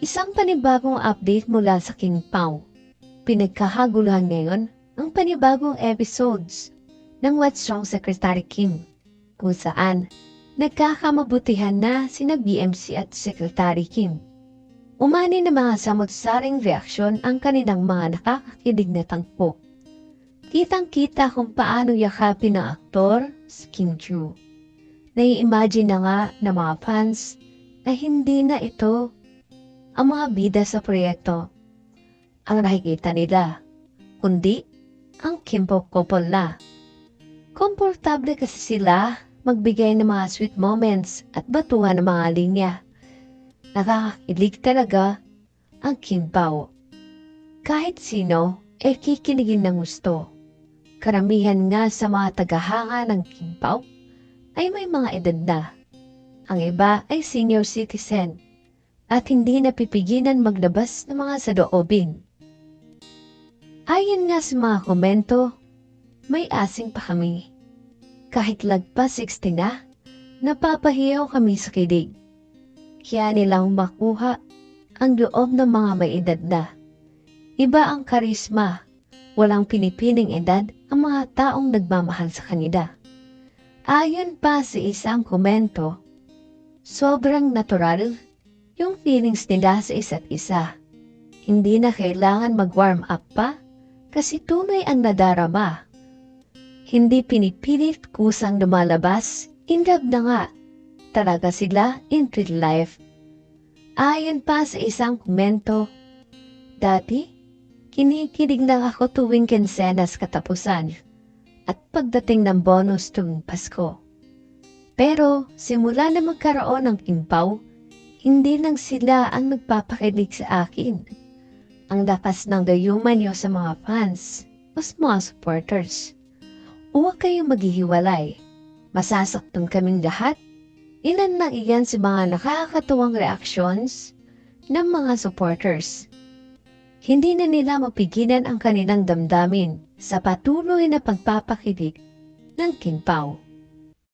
Isang panibagong update mula sa King Pao. Pinagkahaguluhan ngayon ang panibagong episodes ng What's Wrong Secretary Kim, kung saan nagkakamabutihan na sina BMC at Secretary Kim. Umani na mga samot-saring reaksyon ang kanilang mga nakakakilig na tangpo. Kitang-kita kung paano yakapin ng aktor si Kim Chu. Nai-imagine na nga ng mga fans na hindi na ito ang mga bida sa proyekto ang nakikita nila, kundi ang Kimpo couple na. Komportable kasi sila magbigay ng mga sweet moments at batuhan ng mga linya. Nakakakilig talaga ang Kimpao. Kahit sino, eh kikinigin ng gusto. Karamihan nga sa mga tagahanga ng Kimpao ay may mga edad na. Ang iba ay senior citizen at hindi napipigilan maglabas ng mga sadoobin. Ayon nga sa mga komento, may asing pa kami. Kahit lagpas 60 na, napapahiyaw kami sa kilig. Kaya nilang makuha ang loob ng mga may edad na. Iba ang karisma, walang pinipiling edad ang mga taong nagmamahal sa kanila. Ayon pa sa isang komento, sobrang natural yung feelings nila sa isa't isa. Hindi na kailangan mag-warm up pa kasi tunay ang nadarama. Hindi pinipilit kusang lumalabas, in love na nga. Talaga sila in real life. Ayon pa sa isang komento, Dati, kinikilig lang ako tuwing kinsenas katapusan at pagdating ng bonus tuwing Pasko. Pero simula na magkaroon ng kimpaw, hindi lang sila ang nagpapakilig sa akin. Ang lakas ng gayuman niyo sa mga fans o sa mga supporters. Huwag kayong maghihiwalay. Masasaktan kaming lahat. Ilan na iyan sa mga nakakatuwang reactions ng mga supporters. Hindi na nila mapigilan ang kanilang damdamin sa patuloy na pagpapakilig ng King Pao.